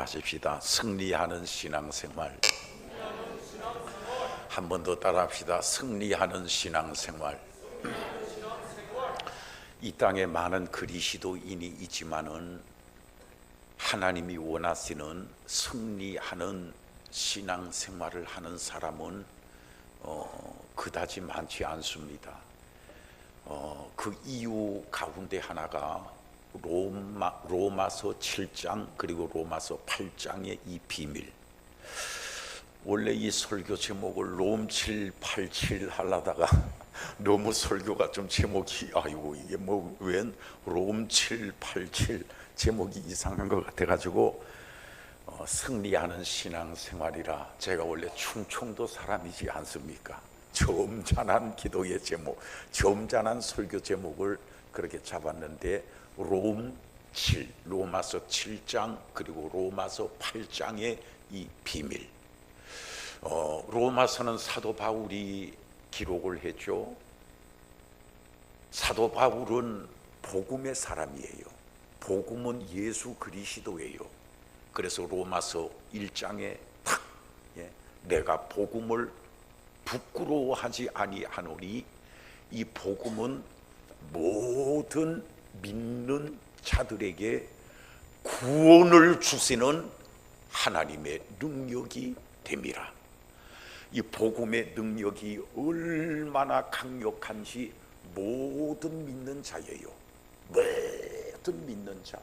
하십시다. 승리하는 신앙생활. 한 번 더 따라합시다. 승리하는 신앙생활. 이 땅에 많은 그리시도인이 있지만은 하나님이 원하시는 승리하는 신앙생활을 하는 사람은 어, 그다지 많지 않습니다. 어, 그 이유 가운데 하나가 로마, 로마서 7장 그리고 로마서 8장의 이 비밀 원래 이 설교 제목을 롬 787 하려다가 너무 설교가 좀 제목이 아이고 이게 뭐 웬 롬 787 제목이 이상한 것 같아가지고 어, 승리하는 신앙생활이라 제가 원래 충청도 사람이지 않습니까? 점잖은 기도의 제목, 점잖은 설교 제목을 그렇게 잡았는데 롬 7, 로마서 7장 그리고 로마서 8장의 이 비밀. 어, 로마서는 사도 바울이 기록을 했죠. 사도 바울은 복음의 사람이에요. 복음은 예수 그리스도예요. 그래서 로마서 1장에 탁 예, 내가 복음을 부끄러워하지 아니하노니 이 복음은 모든 믿는 자들에게 구원을 주시는 하나님의 능력이 됨이라. 이 복음의 능력이 얼마나 강력한지 모든 믿는 자예요. 모든 믿는 자,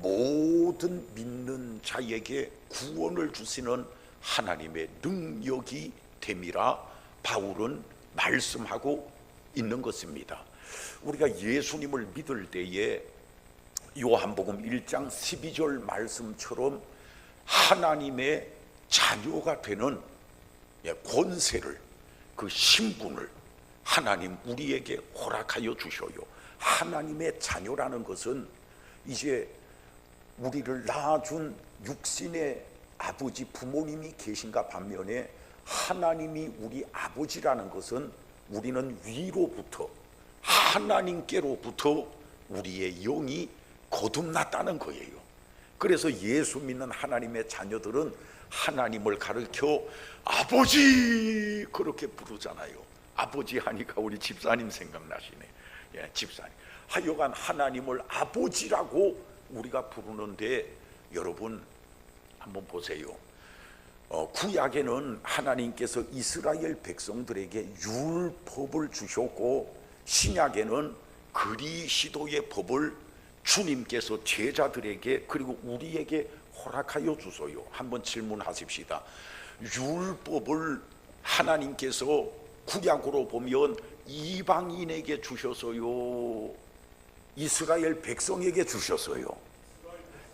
모든 믿는 자에게 구원을 주시는 하나님의 능력이 됨이라 바울은 말씀하고 있는 것입니다. 우리가 예수님을 믿을 때에 요한복음 1장 12절 말씀처럼 하나님의 자녀가 되는 예, 권세를 그 신분을 하나님 우리에게 허락하여 주셔요. 하나님의 자녀라는 것은 이제 우리를 낳아준 육신의 아버지 부모님이 계신가 반면에 하나님이 우리 아버지라는 것은 우리는 위로부터 하나님께로부터 우리의 영이 거듭났다는 거예요. 그래서 예수 믿는 하나님의 자녀들은 하나님을 가르켜 아버지 그렇게 부르잖아요. 아버지 하니까 우리 집사님 생각나시네. 예, 집사님. 하여간 하나님을 아버지라고 우리가 부르는데 여러분 한번 보세요. 어, 구약에는 하나님께서 이스라엘 백성들에게 율법을 주셨고 신약에는 그리시도의 법을 주님께서 제자들에게 그리고 우리에게 허락하여 주소요. 한번 질문하십시다. 율법을 하나님께서 구약으로 보면 이방인에게 주셔서요. 이스라엘 백성에게 주셨어요.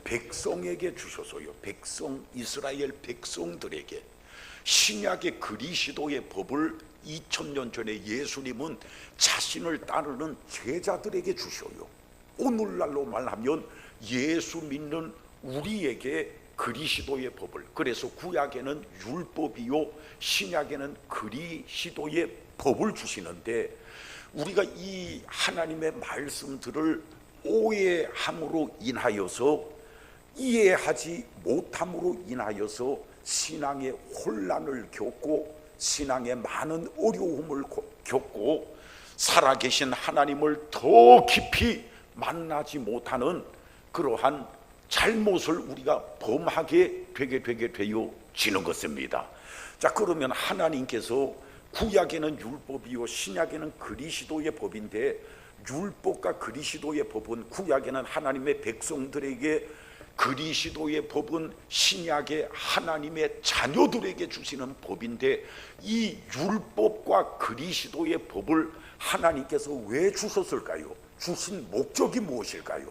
백성에게 주셔서요. 백성 이스라엘 백성들에게 신약의 그리시도의 법을 2000년 전에 예수님은 자신을 따르는 제자들에게 주셔요. 오늘날로 말하면 예수 믿는 우리에게 그리시도의 법을 그래서 구약에는 율법이요 신약에는 그리시도의 법을 주시는데 우리가 이 하나님의 말씀들을 오해함으로 인하여서 이해하지 못함으로 인하여서 신앙의 혼란을 겪고 신앙의 많은 어려움을 겪고 살아계신 하나님을 더 깊이 만나지 못하는 그러한 잘못을 우리가 범하게 되게 되게 되어지는 것입니다. 자 그러면 하나님께서 구약에는 율법이요 신약에는 그리시도의 법인데 율법과 그리시도의 법은 구약에는 하나님의 백성들에게 그리시도의 법은 신약의 하나님의 자녀들에게 주시는 법인데 이 율법과 그리시도의 법을 하나님께서 왜 주셨을까요? 주신 목적이 무엇일까요?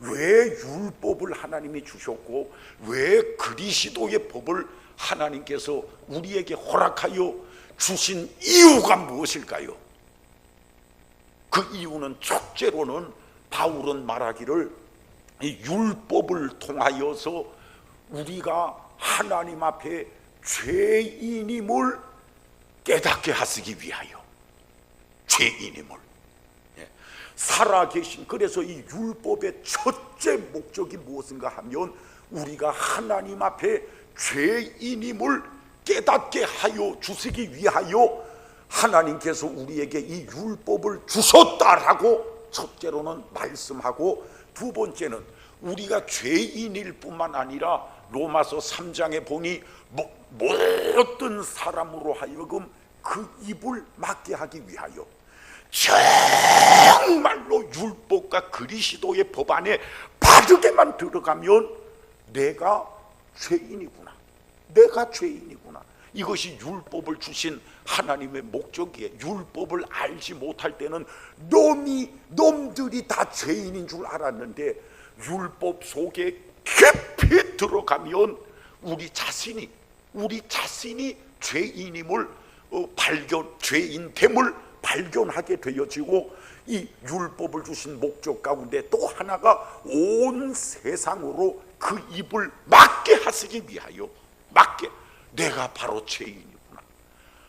왜 율법을 하나님이 주셨고 왜 그리시도의 법을 하나님께서 우리에게 허락하여 주신 이유가 무엇일까요? 그 이유는 첫째로는 바울은 말하기를 이 율법을 통하여서 우리가 하나님 앞에 죄인임을 깨닫게 하시기 위하여 죄인임을 예. 살아계신 그래서 이 율법의 첫째 목적이 무엇인가 하면 우리가 하나님 앞에 죄인임을 깨닫게 하여 주시기 위하여 하나님께서 우리에게 이 율법을 주셨다라고 첫째로는 말씀하고 두 번째는 우리가 죄인일 뿐만 아니라 로마서 3장에 보니 모- 모든 사람으로 하여금 그 입을 막게 하기 위하여 정말로 율법과 그리스도의 법 안에 바르게만 들어가면 내가 죄인이구나. 내가 죄인이구나. 이것이 율법을 주신 하나님의 목적이에요. 율법을 알지 못할 때는 놈이 놈들이 다 죄인인 줄 알았는데 율법 속에 깊이 들어가면 우리 자신이 우리 자신이 죄인임을 어, 발견 죄인됨을 발견하게 되어지고 이 율법을 주신 목적 가운데 또 하나가 온 세상으로 그 입을 막게 하시기 위하여 막게 내가 바로 죄인이구나.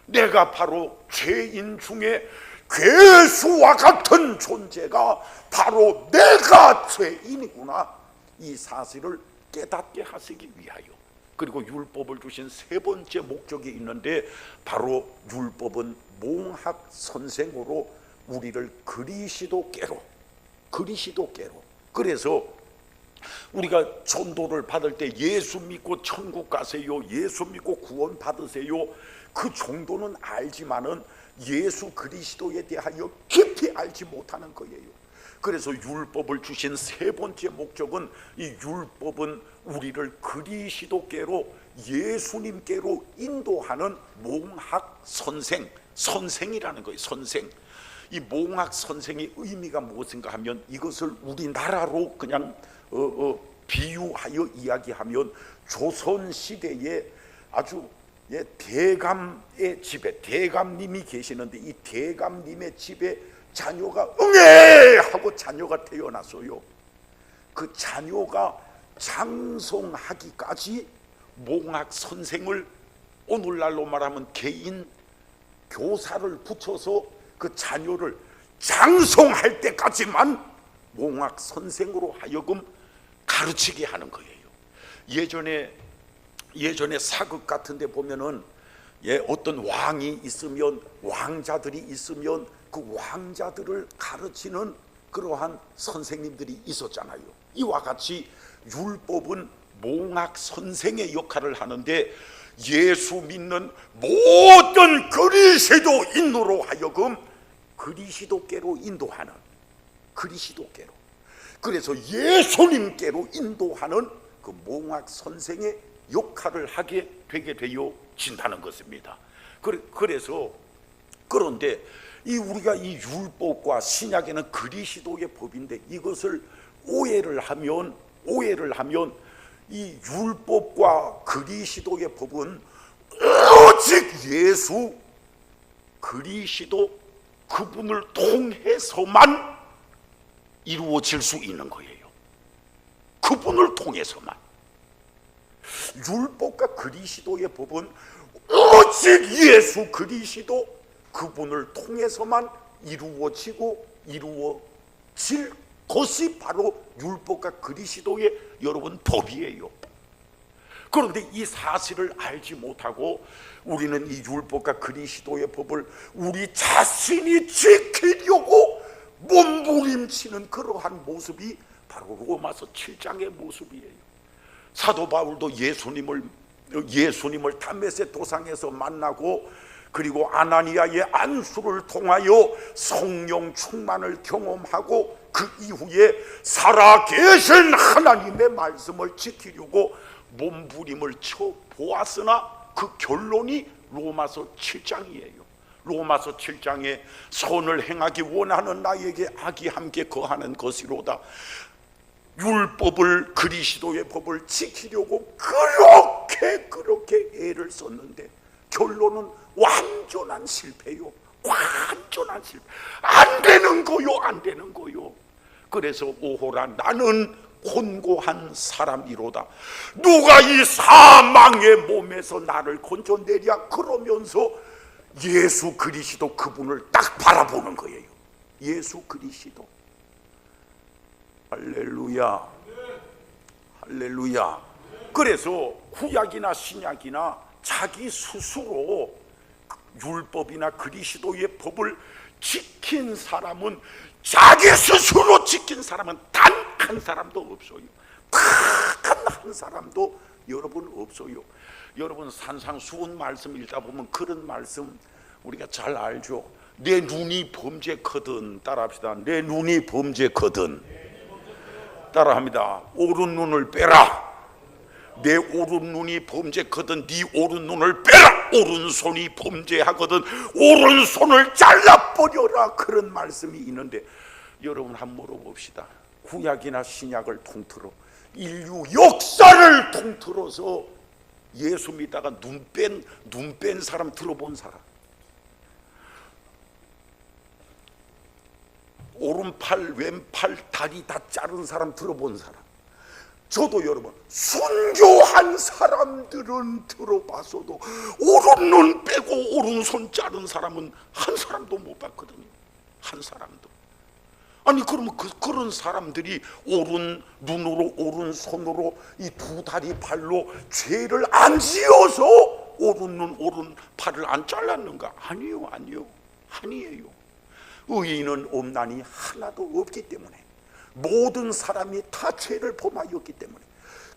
내가 바로 죄인 중에 괴수와 같은 존재가 바로 내가 죄인이구나. 이 사실을 깨닫게 하시기 위하여 그리고 율법을 주신 세 번째 목적이 있는데 바로 율법은 몽학 선생으로 우리를 그리시도께로 그리시도께로 그래서 우리가 전도를 받을 때 예수 믿고 천국 가세요. 예수 믿고 구원 받으세요. 그 정도는 알지만은 예수 그리스도에 대하여 깊이 알지 못하는 거예요. 그래서 율법을 주신 세 번째 목적은 이 율법은 우리를 그리스도께로 예수님께로 인도하는 몽학 선생, 선생이라는 거예요. 선생. 이 몽학 선생의 의미가 무엇인가 하면 이것을 우리나라로 그냥 어, 어, 비유하여 이야기하면 조선 시대에 아주 예, 대감의 집에 대감님이 계시는데 이 대감님의 집에 자녀가 응애 하고 자녀가 태어났어요. 그 자녀가 장성하기까지 몽학 선생을 오늘날로 말하면 개인 교사를 붙여서 그 자녀를 장성할 때까지만 몽학 선생으로 하여금 가르치게 하는 거예요. 예전에 예전에 사극 같은데 보면은 예 어떤 왕이 있으면 왕자들이 있으면 그 왕자들을 가르치는 그러한 선생님들이 있었잖아요. 이와 같이 율법은 몽학 선생의 역할을 하는데 예수 믿는 모든 그리스도인으로 하여금 그리스도께로 인도하는 그리스도께로 그래서 예수님께로 인도하는 그 몽학 선생의 역할을 하게 되게 되어진다는 것입니다. 그래- 그래서 그런데 이 우리가 이 율법과 신약에는 그리스도의 법인데 이것을 오해를 하면 오해를 하면 이 율법과 그리스도의 법은 오직 예수 그리스도 그분을 통해서만 이루어질 수 있는 거예요. 그분을 통해서만. 율법과 그리스도의 법은 오직 예수 그리스도 그분을 통해서만 이루어지고 이루어질 것이 바로 율법과 그리스도의 여러분 법이에요. 그런데 이 사실을 알지 못하고 우리는 이 율법과 그리스도의 법을 우리 자신이 지키려고 몸부림치는 그러한 모습이 바로 로마서 7장의 모습이에요. 사도 바울도 예수님을 예수님을 담메세 도상에서 만나고 그리고 아나니아의 안수를 통하여 성령 충만을 경험하고 그 이후에 살아계신 하나님의 말씀을 지키려고 몸부림을 쳐 보았으나 그 결론이 로마서 7장이에요. 로마서 7장에 선을 행하기 원하는 나에게 악이 함께 거하는 것이로다. 율법을 그리스도의 법을 지키려고 그렇게 그렇게 애를 썼는데 결론은 완전한 실패요. 완전한 실패. 안 되는 거요, 안 되는 거요. 그래서 오호라 나는 곤고한 사람이로다. 누가 이 사망의 몸에서 나를 건져내랴 그러면서 예수 그리스도 그분을 딱 바라보는 거예요. 예수 그리스도. 할렐루야. 할렐루야. 그래서 구약이나 신약이나 자기 스스로 율법이나 그리스도의 법을 지킨 사람은 자기 스스로 지킨 사람은 단 한 사람도 없어요. 단한 사람도 여러분 없어요. 여러분 산상수훈 말씀 읽다 보면 그런 말씀 우리가 잘 알죠. 내 눈이 범죄거든 따라합시다. 내 눈이 범죄거든 따라합니다. 오른 눈을 빼라. 내 오른 눈이 범죄거든 네 오른 눈을 빼라 오른손이 범죄하거든 오른손을 잘라버려라 그런 말씀이 있는데 여러분 한번 물어봅시다 구약이나 신약을 통틀어 인류 역사를 통틀어서 예수 믿다가 눈 뺀 눈 뺀 사람 들어본 사람. 오른팔 왼팔 다리 다 자른 사람 들어본 사람. 저도 여러분 순교한 사람들은 들어봤어도 오른 눈 빼고 오른손 자른 사람은 한 사람도 못 봤거든요. 한 사람도 아니 그러면 그, 그런 사람들이 오른 눈으로 오른 손으로 이 두 다리 발로 죄를 안 지어서 오른 눈 오른 팔을 안 잘랐는가? 아니요 아니요. 아니에요. 의인은 없나니 하나도 없기 때문에 모든 사람이 다 죄를 범하였기 때문에.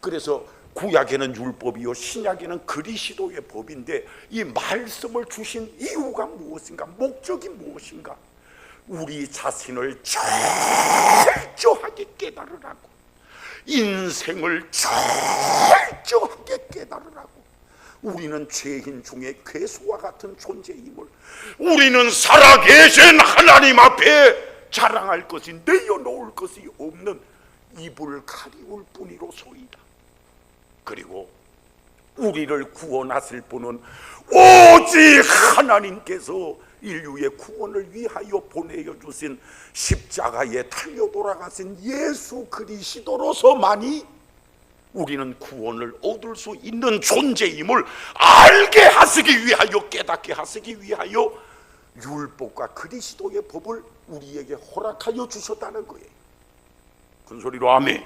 그래서 구약에는 율법이요 신약에는 그리스도의 법인데 이 말씀을 주신 이유가 무엇인가? 목적이 무엇인가 우리 자신을 철저하게 깨달으라고. 인생을 철저하게 깨달으라고. 우리는 죄인 중에 괴수와 같은 존재임을. 우리는 살아계신 하나님 앞에 자랑할 것이 내어놓을 것이 없는 입을 가리울 뿐이로소이다. 그리고 우리를 구원하실 분은 오직 하나님께서 인류의 구원을 위하여 보내어 주신 십자가에 달려 돌아가신 예수 그리스도로서만이 우리는 구원을 얻을 수 있는 존재임을 알게 하시기 위하여 깨닫게 하시기 위하여 율법과 그리스도의 법을 우리에게 허락하여 주셨다는 거예요. 큰 소리로 아멘.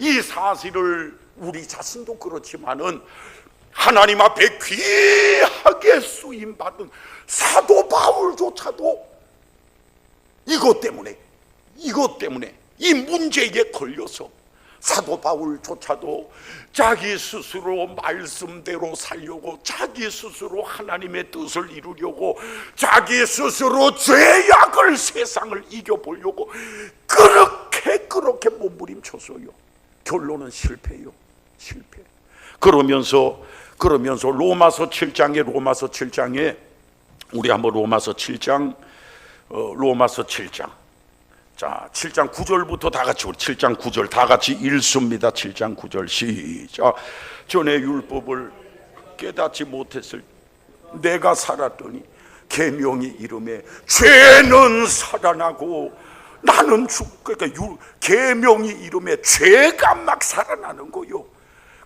이 사실을 우리 자신도 그렇지만은 하나님 앞에 귀하게 쓰임 받은 사도 바울조차도 이것 때문에 이것 때문에 이 문제에 걸려서 사도 바울조차도 자기 스스로 말씀대로 살려고 자기 스스로 하나님의 뜻을 이루려고 자기 스스로 죄악을 세상을 이겨보려고 그렇게 그렇게 몸부림쳤어요. 결론은 실패요. 실패. 그러면서 그러면서 로마서 7장에 로마서 7장에 우리 한번 로마서 7장 어, 로마서 7장 자, 7장 9절부터 다 같이 우리 7장 9절 다 같이 읽습니다. 7장 9절 시작. 전에 율법을 깨닫지 못했을 내가 살았더니 계명이 이름에 죄는 살아나고 나는 죽 그러니까 율, 계명이 이름에 죄가 막 살아나는 거요.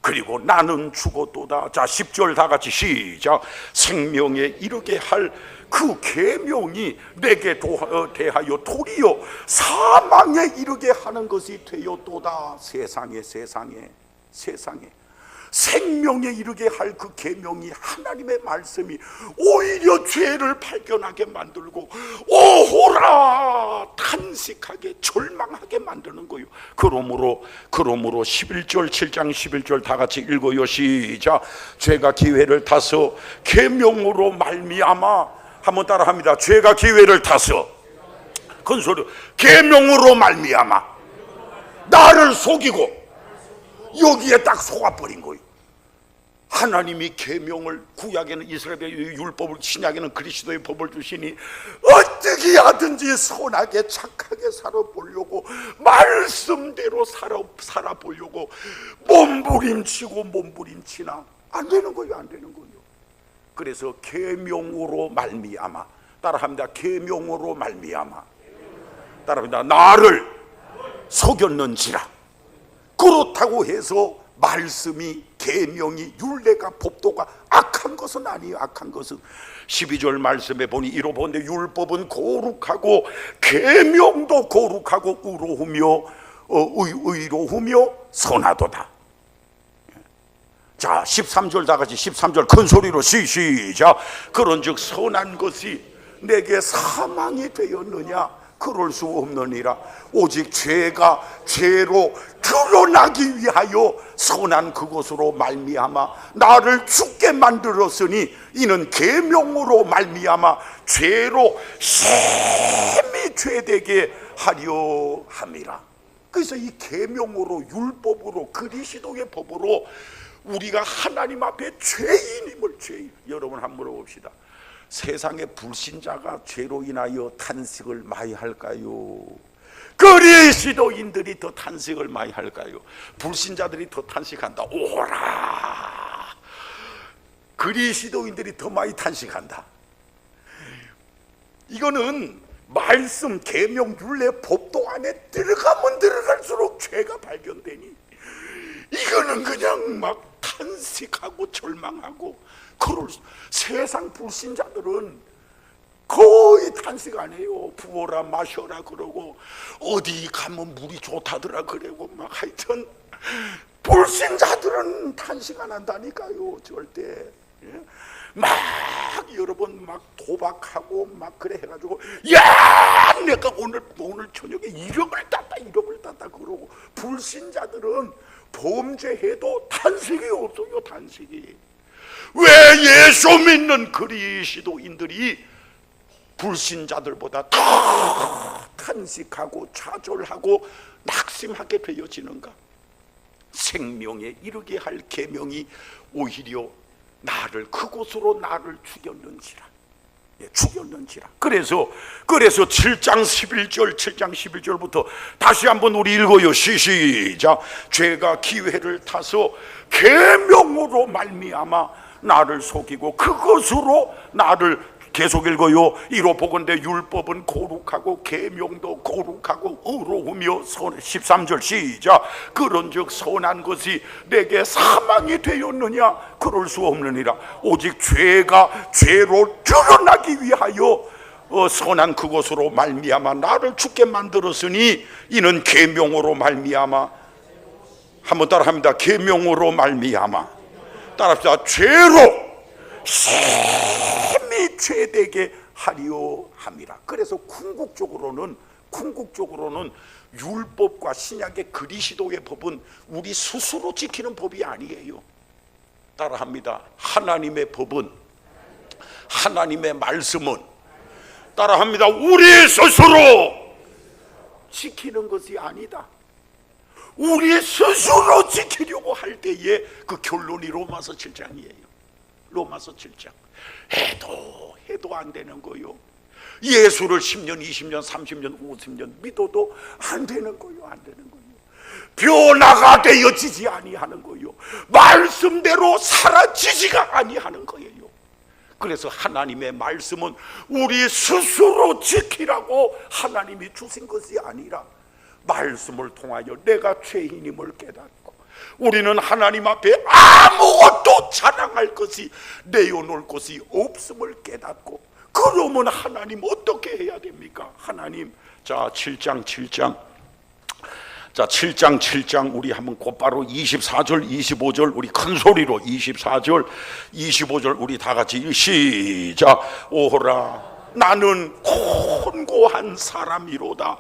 그리고 나는 죽었도다. 자, 10절 다 같이 시작. 생명에 이르게 할 그 계명이 내게 도, 어, 대하여 도리어 사망에 이르게 하는 것이 되었도다. 세상에 세상에 세상에 생명에 이르게 할 그 계명이 하나님의 말씀이 오히려 죄를 발견하게 만들고 오호라 탄식하게 절망하게 만드는 거요. 그러므로 그러므로 11절 7장 11절 다 같이 읽어요. 시작. 죄가 기회를 타서 계명으로 말미암아 한번 따라합니다. 죄가 기회를 타서 큰 소리 계명으로 말미암아 나를 속이고 여기에 딱 속아버린 거예요. 하나님이 계명을 구약에는 이스라엘의 율법을 신약에는 그리스도의 법을 주시니 어떻게 하든지 선하게 착하게 살아보려고 말씀대로 살아 살아보려고 몸부림치고 몸부림치나 안 되는 거예요, 안 되는 거예요. 그래서 계명으로 말미암아 따라합니다. 계명으로 말미암아 따라합니다. 나를 속였는지라 그렇다고 해서 말씀이 계명이 율례가 법도가 악한 것은 아니에요. 악한 것은 12절 말씀에 보니 이로 보는데 율법은 거룩하고 계명도 거룩하고 의로우며 어, 의, 의로우며 선하도다. 자 13절 다 같이 13절 큰 소리로 시, 시작 그런즉 선한 것이 내게 사망이 되었느냐 그럴 수 없느니라. 오직 죄가 죄로 드러나기 위하여 선한 그것으로 말미암아 나를 죽게 만들었으니 이는 계명으로 말미암아 죄로 심히 죄되게 하려 함이라. 그래서 이 계명으로 율법으로 그리스도의 법으로 우리가 하나님 앞에 죄인임을 죄인 여러분 한번 물어봅시다 세상의 불신자가 죄로 인하여 탄식을 많이 할까요? 그리스도인들이 더 탄식을 많이 할까요? 불신자들이 더 탄식한다. 오라. 그리스도인들이 더 많이 탄식한다. 이거는 말씀, 계명, 율례, 법도 안에 들어가면 들어갈수록 죄가 발견되니 이거는 그냥 막 탄식하고 절망하고 그럴 수- 세상 불신자들은 거의 탄식 안 해요. 부어라 마셔라 그러고 어디 가면 물이 좋다더라 그러고 막 하여튼 불신자들은 탄식 안 한다니까요. 절대. 예? 막 여러분 막 도박하고 막 그래 해가지고 야 내가 오늘 오늘 저녁에 1억을 땄다 1억을 땄다 그러고 불신자들은 범죄해도 탄식이 없어요 탄식이 왜 예수 믿는 그리스도인들이 불신자들보다 더 탄식하고 좌절하고 낙심하게 되어지는가? 생명에 이르게 할 계명이 오히려 나를 그곳으로 나를 죽였는지라. 예, 죽였는지라. 그래서 그래서 7장 11절 7장 11절부터 다시 한번 우리 읽어요. 시- 시작. 죄가 기회를 타서 계명으로 말미암아 나를 속이고 그것으로 나를 계속 읽어요. 이로 보건대 율법은 거룩하고 계명도 거룩하고 의로우며 선 13절 시작. 그런즉 선한 것이 내게 사망이 되었느냐 그럴 수 없느니라. 오직 죄가 죄로 드러나기 위하여 어, 선한 그것으로 말미암아 나를 죽게 만들었으니 이는 계명으로 말미암아 한번 따라합니다. 계명으로 말미암아 따라합시다. 죄로 심히 죄되게 하리오 함이라. 그래서 궁극적으로는 궁극적으로는 율법과 신약의 그리스도의 법은 우리 스스로 지키는 법이 아니에요. 따라합니다. 하나님의 법은 하나님의 말씀은 따라합니다. 우리 스스로 지키는 것이 아니다. 우리 스스로 지키려고 할 때에 그 결론이 로마서 7장이에요. 로마서 7장. 해도 해도 안 되는 거요. 예수를 10년, 20년, 30년, 50년 믿어도 안 되는 거요. 안 되는 거요. 변화가 되어지지 아니하는 거요. 말씀대로 사라지지가 아니하는 거예요. 그래서 하나님의 말씀은 우리 스스로 지키라고 하나님이 주신 것이 아니라 말씀을 통하여 내가 죄인임을 깨닫고 우리는 하나님 앞에 아무것도 자랑할 것이 내어놓을 것이 없음을 깨닫고 그러면 하나님 어떻게 해야 됩니까? 하나님 자 7장 7장. 자 7장 7장 우리 한번 곧바로 24절 25절 우리 큰 소리로 24절 25절 우리 다 같이 시작. 오호라 나는 곤고한 사람이로다.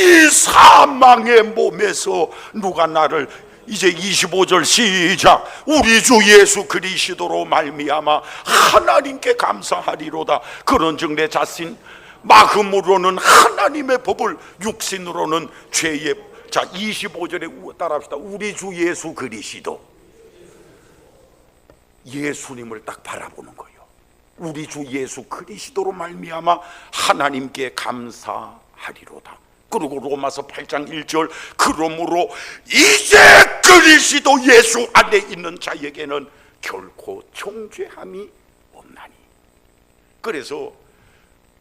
이 사망의 몸에서 누가 나를 이제 25절 시작. 우리 주 예수 그리스도로 말미암아 하나님께 감사하리로다. 그런즉 내 자신 마음으로는 하나님의 법을 육신으로는 죄의 자 25절에 따라합시다. 우리 주 예수 그리스도. 예수님을 딱 바라보는 거예요 우리 주 예수 그리스도로 말미암아 하나님께 감사하리로다 그리고 로마서 8장 1절 그러므로 이제 그리스도 예수 안에 있는 자에게는 결코 정죄함이 없나니 그래서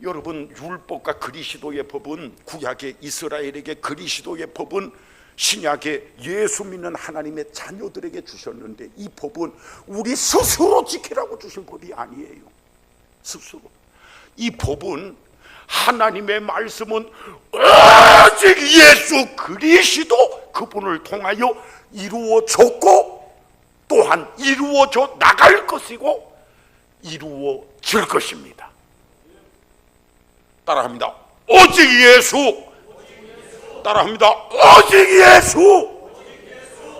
여러분 율법과 그리스도의 법은 구약의 이스라엘에게 그리스도의 법은 신약의 예수 믿는 하나님의 자녀들에게 주셨는데 이 법은 우리 스스로 지키라고 주신 법이 아니에요. 스스로. 이 법은 하나님의 말씀은 오직 예수 그리스도 그분을 통하여 이루어졌고 또한 이루어져 나갈 것이고 이루어질 것입니다. 따라합니다. 오직 예수. 따라합니다. 오직 예수.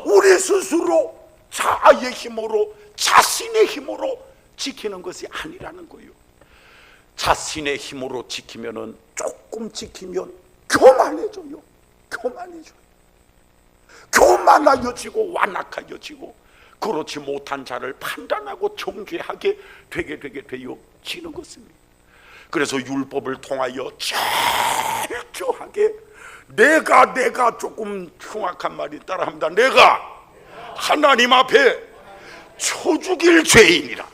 우리 스스로 자아의 힘으로 자신의 힘으로 지키는 것이 아니라는 거예요. 자신의 힘으로 지키면은 조금 지키면 교만해져요. 교만해져요. 교만하여지고 완악하여지고 그렇지 못한 자를 판단하고 정죄하게 되게 되게 되어지는 것입니다. 그래서 율법을 통하여 철저하게 내가 내가 조금 흉악한 말이 따라합니다. 내가 하나님 앞에 쳐죽일 죄인이라.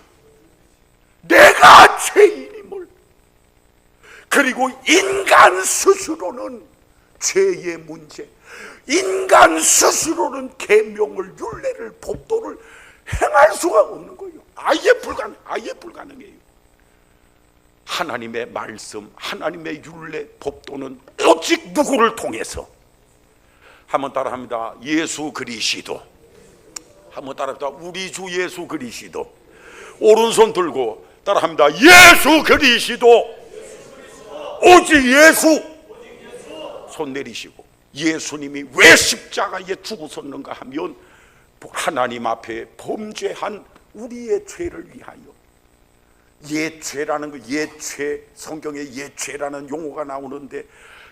내가 죄인임을 그리고 인간 스스로는 죄의 문제, 인간 스스로는 계명을 율례를 법도를 행할 수가 없는 거예요. 아예 불가능, 아예 불가능해요. 하나님의 말씀, 하나님의 율례, 법도는 오직 누구를 통해서 한번 따라합니다. 예수 그리시도. 한번 따라합니다. 우리 주 예수 그리시도. 오른손 들고 따라합니다. 예수 그리시도. 오직 예수. 손 내리시고 예수님이 왜 십자가에 죽으셨는가 하면 하나님 앞에 범죄한 우리의 죄를 위하여 예죄라는 거 예죄 성경에 예죄라는 용어가 나오는데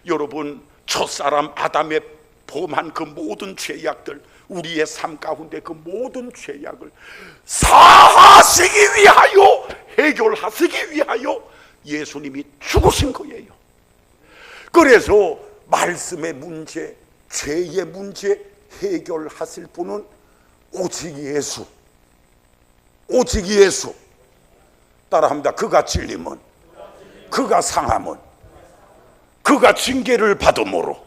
여러분 첫사람 아담의 범한 그 모든 죄악들 우리의 삶 가운데 그 모든 죄악을 사하시기 위하여 해결하시기 위하여 예수님이 죽으신 거예요. 그래서 말씀의 문제, 죄의 문제 해결하실 분은 오직 예수. 오직 예수. 따라합니다. 그가 찔림은, 그가 상함은, 그가 징계를 받음으로,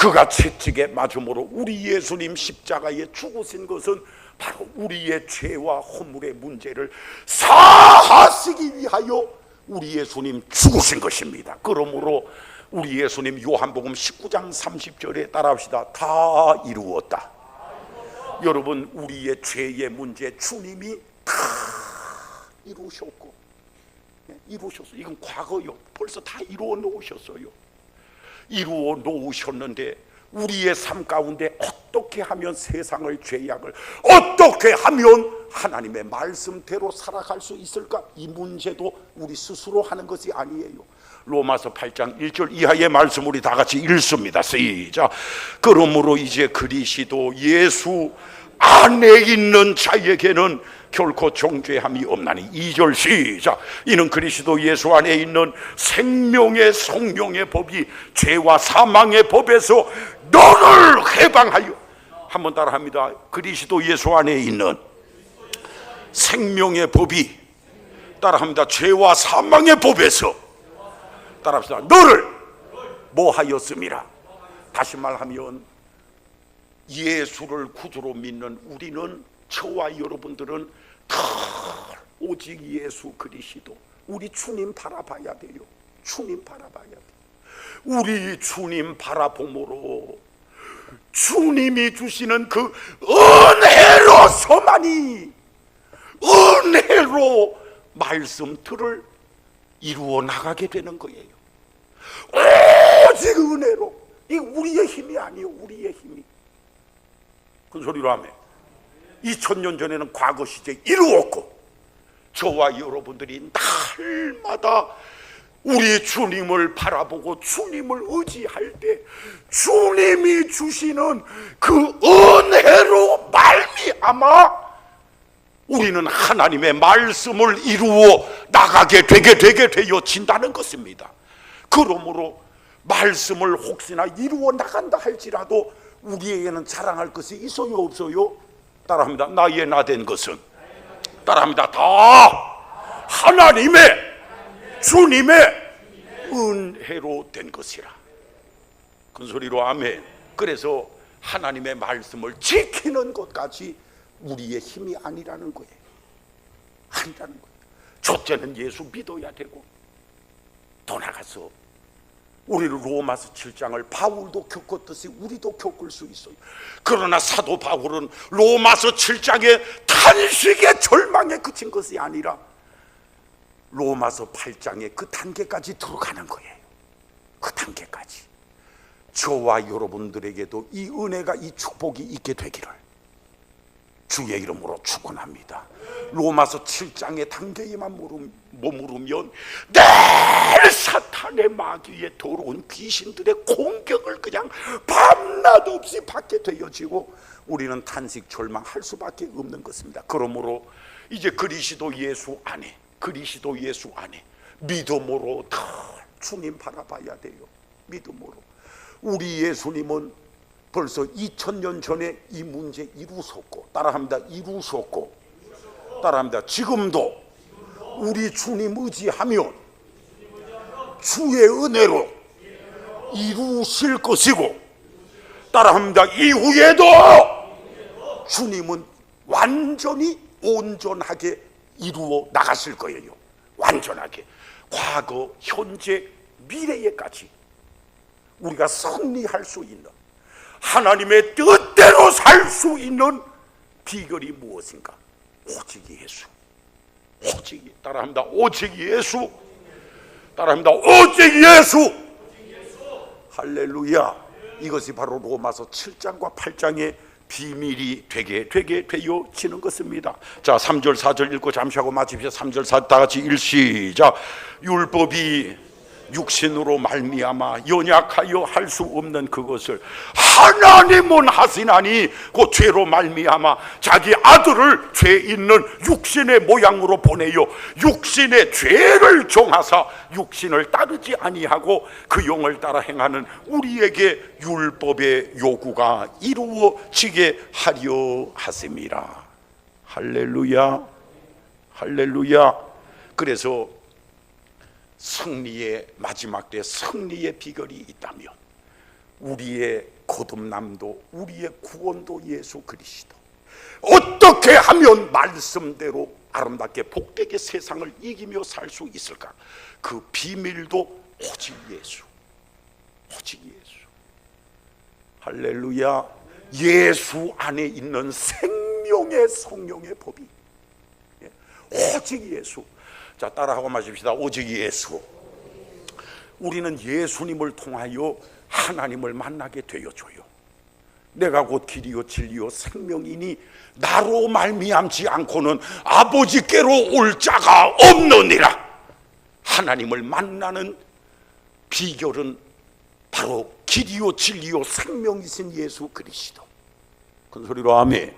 그가 채찍에 맞음으로 우리 예수님 십자가에 죽으신 것은 바로 우리의 죄와 허물의 문제를 사하시기 위하여 우리 예수님 죽으신 것입니다. 그러므로 우리 예수님 요한복음 19장 30절에 따라합시다. 다 이루었다. 여러분 우리의 죄의 문제 주님이 다 이루셨고 예, 이루셨어요. 이건 과거요. 벌써 다 이루어 놓으셨어요. 이루어 놓으셨는데 우리의 삶 가운데 어떻게 하면 세상을 죄악을 어떻게 하면 하나님의 말씀대로 살아갈 수 있을까? 이 문제도 우리 스스로 하는 것이 아니에요. 로마서 8장 1절 이하의 말씀 우리 다 같이 읽습니다. 시작. 그러므로 이제 그리시도 예수 안에 있는 자에게는 결코 정죄함이 없나니. 2절 시작. 이는 그리스도 예수 안에 있는 생명의 성령의 법이 죄와 사망의 법에서 너를 해방하여. 한번 따라합니다. 그리스도 예수 안에 있는 생명의 법이 따라합니다. 죄와 사망의 법에서. 따라합시다. 너를 뭐 하였음이라. 다시 말하면 예수를 구주로 믿는 우리는 저와 여러분들은 다 오직 예수 그리시도 우리 주님 바라봐야 돼요. 주님 바라봐야 돼요. 우리 주님 바라봄으로 주님이 주시는 그 은혜로서만이 은혜로 말씀들을 이루어 나가게 되는 거예요. 오직 은혜로 이 우리의 힘이 아니요 우리의 힘이 큰 소리로 하면 2000년 전에는 과거 시제 이루었고 저와 여러분들이 날마다 우리 주님을 바라보고 주님을 의지할 때 주님이 주시는 그 은혜로 말미암아 우리는 하나님의 말씀을 이루어 나가게 되게 되게 되어진다는 것입니다. 그러므로 말씀을 혹시나 이루어 나간다 할지라도 우리에게는 자랑할 것이 있어요 없어요? 따라합니다. 나의 나 된 것은 따라합니다. 다 하나님의 주님의 은혜로 된 것이라. 큰 소리로 아멘. 그래서 하나님의 말씀을 지키는 것까지 우리의 힘이 아니라는 거예요. 아니라는 거예요. 첫째는 예수 믿어야 되고 더 나가서 우리는 로마서 7장을 바울도 겪었듯이 우리도 겪을 수 있어요. 그러나 사도 바울은 로마서 7장의 탄식의 절망에 그친 것이 아니라 로마서 8장의 그 단계까지 들어가는 거예요. 그 단계까지. 저와 여러분들에게도 이 은혜가 이 축복이 있게 되기를 주의 이름으로 축원합니다. 로마서 7장의 단계에만 머무르- 머무르면 늘 사탄의 마귀의 더러운 귀신들의 공격을 그냥 밤낮 없이 받게 되어지고 우리는 탄식 절망할 수밖에 없는 것입니다. 그러므로 이제 그리스도 예수 안에 그리스도 예수 안에 믿음으로 다 주님 바라봐야 돼요. 믿음으로 우리 예수님은 벌써 2000년 전에 이 문제 이루셨고 따라합니다. 이루셨고 따라합니다. 지금도 우리 주님 의지하면 주의 은혜로 이루실 것이고 따라합니다. 이후에도 주님은 완전히 온전하게 이루어 나가실 거예요. 완전하게 과거, 현재, 미래에까지 우리가 승리할 수 있는 하나님의 뜻대로 살 수 있는 비결이 무엇인가? 오직 예수. 오직 예- 따라합니다. 오직 예수. 따라합니다. 오직 예수. 할렐루야. 이것이 바로 로마서 7장과 8장의 비밀이 되게 되게 되어지는 것입니다. 자, 3절 4절 읽고 잠시 하고 마칩시다. 3절 4절 다 같이 일시작. 율법이 육신으로 말미암아 연약하여 할 수 없는 그것을 하나님은 하시나니 그 죄로 말미암아 자기 아들을 죄 있는 육신의 모양으로 보내요. 육신의 죄를 정하사 육신을 따르지 아니하고 그 영을 따라 행하는 우리에게 율법의 요구가 이루어지게 하려 하심이라 할렐루야. 할렐루야. 그래서 승리의 마지막 때 승리의 비결이 있다면 우리의 거듭남도 우리의 구원도 예수 그리스도. 어떻게 하면 말씀대로 아름답게 복되게 세상을 이기며 살 수 있을까? 그 비밀도 오직 예수. 오직 예수. 할렐루야. 예수 안에 있는 생명의 성령의 법이. 예, 오직 예수 자 따라하고 마십시다. 오직 예수. 우리는 예수님을 통하여 하나님을 만나게 되어줘요. 내가 곧 길이요 진리요 생명이니 나로 말미암지 않고는 아버지께로 올 자가 없느니라. 하나님을 만나는 비결은 바로 길이요 진리요 생명이신 예수 그리스도. 큰 소리로 아멘.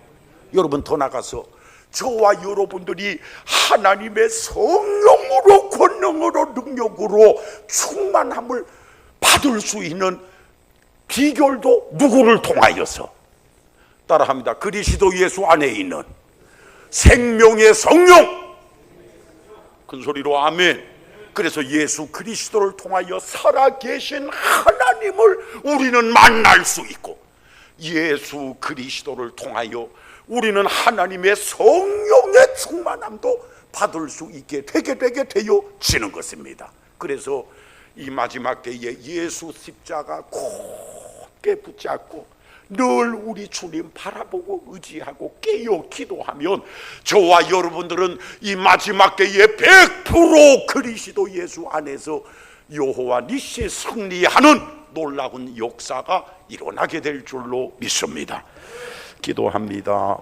여러분 더 나가서 저와 여러분들이 하나님의 성령으로 권능으로 능력으로 충만함을 받을 수 있는 비결도 누구를 통하여서 따라합니다. 그리스도 예수 안에 있는 생명의 성령. 큰 소리로 아멘. 그래서 예수 그리스도를 통하여 살아계신 하나님을 우리는 만날 수 있고 예수 그리스도를 통하여 우리는 하나님의 성령의 충만함도 받을 수 있게 되게 되게 되어지는 것입니다. 그래서 이 마지막 때에 예수 십자가 곧게 붙잡고 늘 우리 주님 바라보고 의지하고 깨어 기도하면 저와 여러분들은 이 마지막 때에 100% 그리스도 예수 안에서 여호와 니시 승리하는 놀라운 역사가 일어나게 될 줄로 믿습니다. 기도합니다.